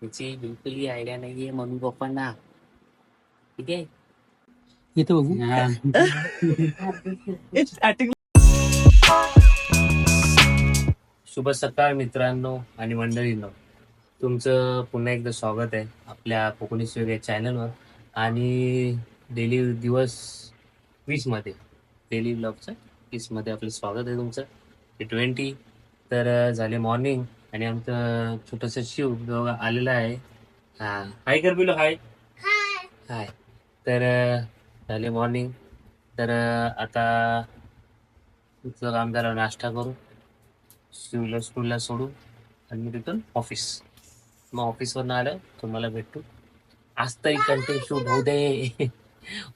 त्याची बिलकुलही आयडिया नाहीये. मम्मी पप्पांना. ठीक आहे? इथं बघू. हा. शुभ सकाळ मित्रांनो आणि मंडळींनो. तुमचं पुन्हा एकदा स्वागत आहे आपल्या कोकणी या चॅनलवर आणि डेली दिवस वीसमध्ये डेली ब्लॉगचं वीसमध्ये आपलं स्वागत आहे तुमचं. ट्वेंटी तर अं, झाले मॉर्निंग आणि आमचं छोटंसं शिव दोघं आलेलं आहे. हां. हाय कर बिलो हाय हाय तर झाले मॉर्निंग तर आता काम झालं नाश्ता करू शिवला स्कूलला सोडू आणि मी रिटर्न ऑफिस मग ऑफिसवरनं आलं तुम्हाला भेटू. आज तरी कंटेंट शूट होऊ दे.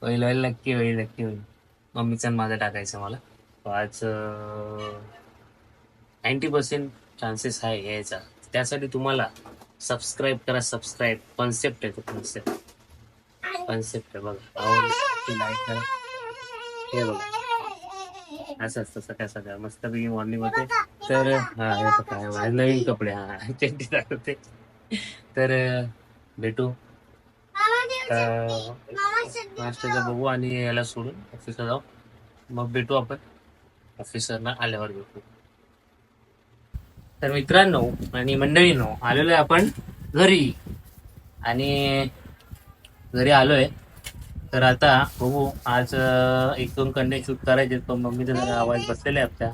होईल होईल नक्की होईल नक्की होईल. मम्मीचा माझा टाकायचं मला. आज नाईन्टी पर्सेंट चान्सेस आहे यायचा त्यासाठी तुम्हाला सबस्क्राईब करा सबस्क्राईब कॉन्सेप्ट आहे तो कॉन्सेप्ट कॉन्सेप्ट आहे बघा. आवडली लाईक करा. हे बघा. असं असतं सकाळ सकाळ मस्त पैकी मॉर्निंग होते. तर हा हे काय नवीन कपडे हा चड्डी दाखवते. तर भेटू. नाश्त्याचं बघू आणि याला सोडून ऑफिसला जाऊ. मग भेटू आपण. ऑफिसरना आल्यावर भेटू. तर मित्रांनो आणि मंडळींनो आलेलो आहे आपण घरी. आणि घरी आलोय. तर आता बघू आज एक दोन कंडे शूट करायचे पण मम्मीचा जरा आवाज बसलेला आहे आपल्या.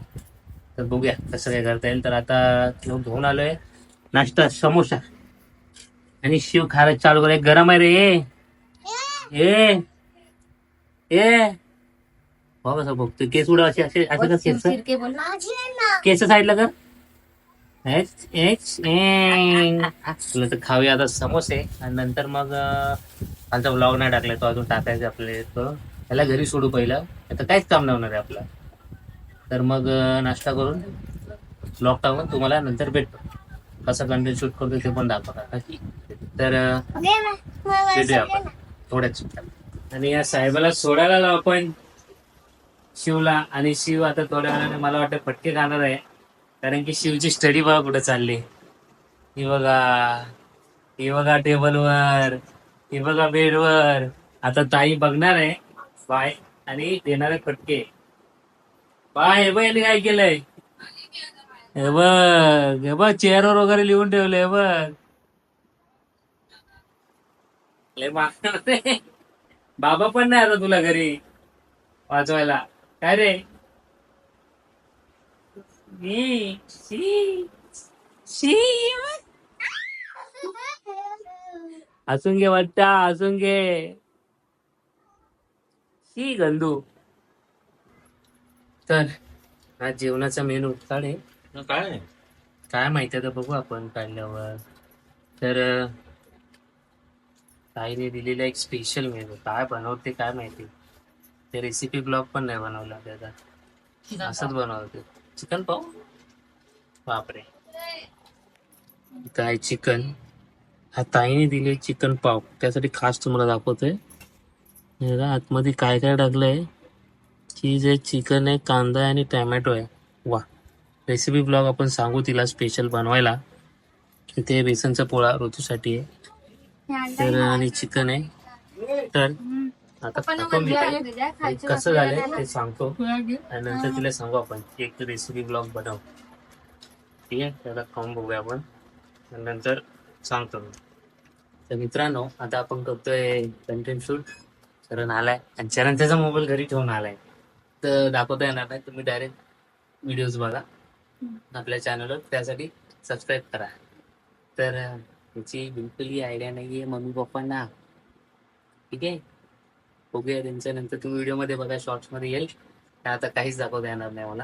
तर बघूया कसं काय करता येईल. तर आता घेऊन घेऊन आलोय. नाश्ता समोसा. आणि शिव खायला चालू करे. गरम आहे रे. ए ए कसं बघतोय. केस उडव असे असे असं केस? केस साईडला कर. तुला तर खाऊया आता समोसे. आणि नंतर मग कालचा ब्लॉग नाही टाकलाय तो अजून टाकायचा आपले तो. त्याला घरी सोडू पहिला. आता काहीच काम नाही होणार आहे आपला. तर मग नाश्ता करून ब्लॉग टाकून तुम्हाला नंतर भेटतो. कसं कंटेंट शूट करतो ते पण दाखवणार. तर भेटूया आपण. थोड्याच. आणि या साहेबाला सोडायला आपण. शिवला. आणि शिव आता थोड्या वेळाने मला वाटतं फटके खाणार आहे. कारण की शिवची स्टडी बघा कुठं चालली. ही बघा. ही बघा टेबलवर ही बघा बेडवर आता ताई बघणार आहे. बाय. आणि देणार आहे फटके. बाय. हे बघ काय केलंय. हे बघ. हे बघ चेअरवर वगैरे लिहून ठेवलंय. हे बघ. लय मागणार रे. बाबा पण नाही आता तुला घरी. वाचवायला. काय रे? शी. हसून घे वाटता हसून घे शी गंदू. तर हा जेवणाचा मेनू काढे. काय? काय माहिती आता बघू आपण काढल्यावर. तर ताईने दिलेला एक स्पेशल मेनू काय बनवते काय माहिती? ते रेसिपी ब्लॉग पण नाही बनवला त्याचा. असंच बनवते. चिकन पाव बापरे काय चिकन हा ताईने दिले चिकन पाव. त्यासाठी खास तुम्हाला दाखवतोय. आतमध्ये काय काय टाकलंय? चीज आहे चिकन आहे कांदा आहे आणि टॅमॅटो आहे. वा रेसिपी ब्लॉग आपण सांगू तिला स्पेशल बनवायला. ते बेसनचा पोळा ऋतूसाठी आहे. तर आणि चिकन आहे. तर आता मी. कसं झालंय ते सांगतो. आणि नंतर तिला सांगू आपण. एक रेसिपी ब्लॉग बनव. ठीक आहे? त्याला खाऊन बघूया आपण. नंतर सांगतो मी. तर मित्रांनो आता आपण करतोय कंटेंट शूट चरण आलाय. आणि चरण त्याचा मोबाईल घरी ठेवून आलाय. तर दाखवता येणार नाही. तुम्ही डायरेक्ट व्हिडिओज बघा. आपल्या चॅनलवर त्यासाठी सबस्क्राईब करा. तर अं, त्याची बिलकुलही आयडिया नाहीये मम्मी पप्पांना ठीक आहे? बघूया त्यांच्या नंतर तुम्ही व्हिडिओमध्ये बघा शॉर्ट्समध्ये येईल. ते आता काहीच दाखवता येणार नाही मला.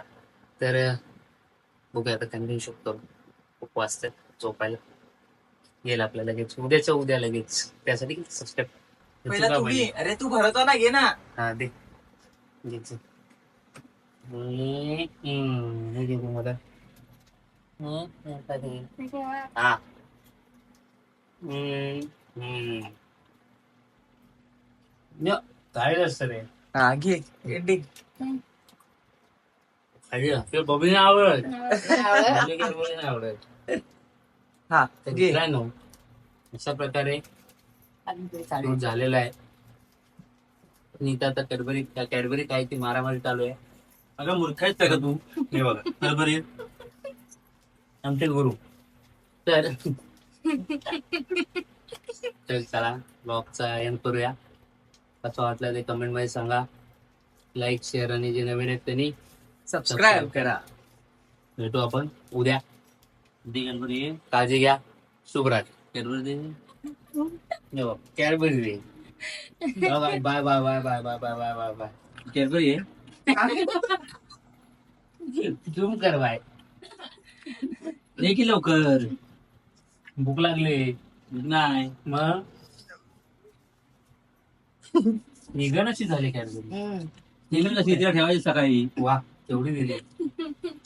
तर बघूया आता शूट करू खूप वाजतात झोपायला. येईल आपल्याला लगेच. उद्याच्या उद्या लगेच. त्यासाठी सबस्क्राईब अरे तू भरतो ना घे ना. हा घ्यायचं मला दे. हा. हम्म, సరే ఆగి ఏంటి अरे ते आवडत. हा ते नो हो. अशा प्रकारे झालेला आहे. नीता आता कॅडबरी कॅडबरी काय ती मारामारी चालू आहे. अगं मूर्ख आहेस का तू? हे बघा कॅडबरी. आमचे गुरु. तर तर चला ब्लॉगचा एंड करूया. कसं वाटलं ते कमेंटमध्ये सांगा. लाईक शेअर आणि जे नवीन आहेत त्यांनी सबस्क्राईब करा. भेटू आपण उद्या. गणपती. काळजी घ्या. शुभराज गणपती. कॅडबरी दे bye bye bye bye bye bye bye bye bye bye. Ganpati. Zoom कर बाय. लवकर. भूक लागली. नाही. मग? निघण अशी झाली कॅडबरी नेहमी कशी इथे ठेवायची सकाळी. वा तेवढी दिली.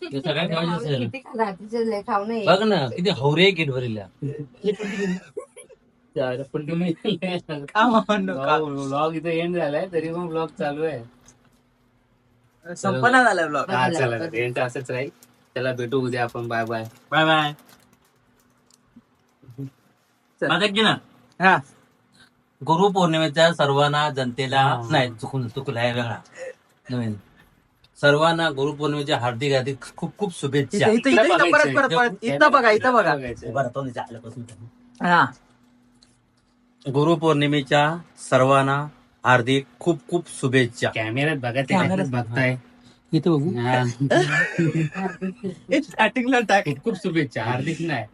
ते सकाळी ठेवायची असेल रात्रीचे लय खाऊ नये बघ ना किती हवरे गेट भरीला तर पण तुम्ही ब्लॉग इथे एंड झालाय तरी पण ब्लॉग चालू आहे. संपना झाला ब्लॉग हा चला एंड असंच राहील. त्याला भेटू उद्या आपण. बाय बाय बाय बाय की ना? हा. गुरु पौर्णिमेच्या सर्वांना जनतेला. नाही चुकून चुकला आहे वेगळा. नवीन. सर्वांना गुरु पौर्णिमेच्या हार्दिक हार्दिक खूप खूप शुभेच्छा. इथं इथं इथं इथं परत परत परत. इथं बघा इथं बघा. हा. गुरु पौर्णिमेच्या सर्वांना हार्दिक खूप खूप शुभेच्छा. कॅमेऱ्यात बघा ते कॅमेऱ्यात काहीतरी बघताय. इथे बघू. हा. स्टार्टिंगला टाक. खूप खूप शुभेच्छा. हार्दिक नाही.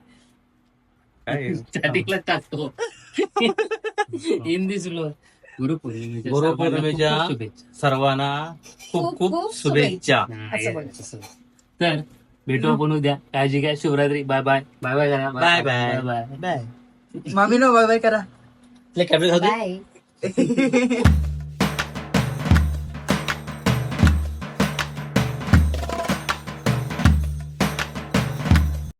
स्टार्टिंगला टाकतो. हिंदी सुलो गुरुपौर्णिमेच्या गुरुपौर्णिमेच्या सर्वांना खूप शुभेच्छा. सर्वांना खूप खूप शुभेच्छा. असं बोलायचं. तर भेटू आपण उद्या. काळजी घ्या. Shivratri bye bye. Bye bye करा बाय बाय. बाय. मामी नो बाय बाय करा. Camera bye.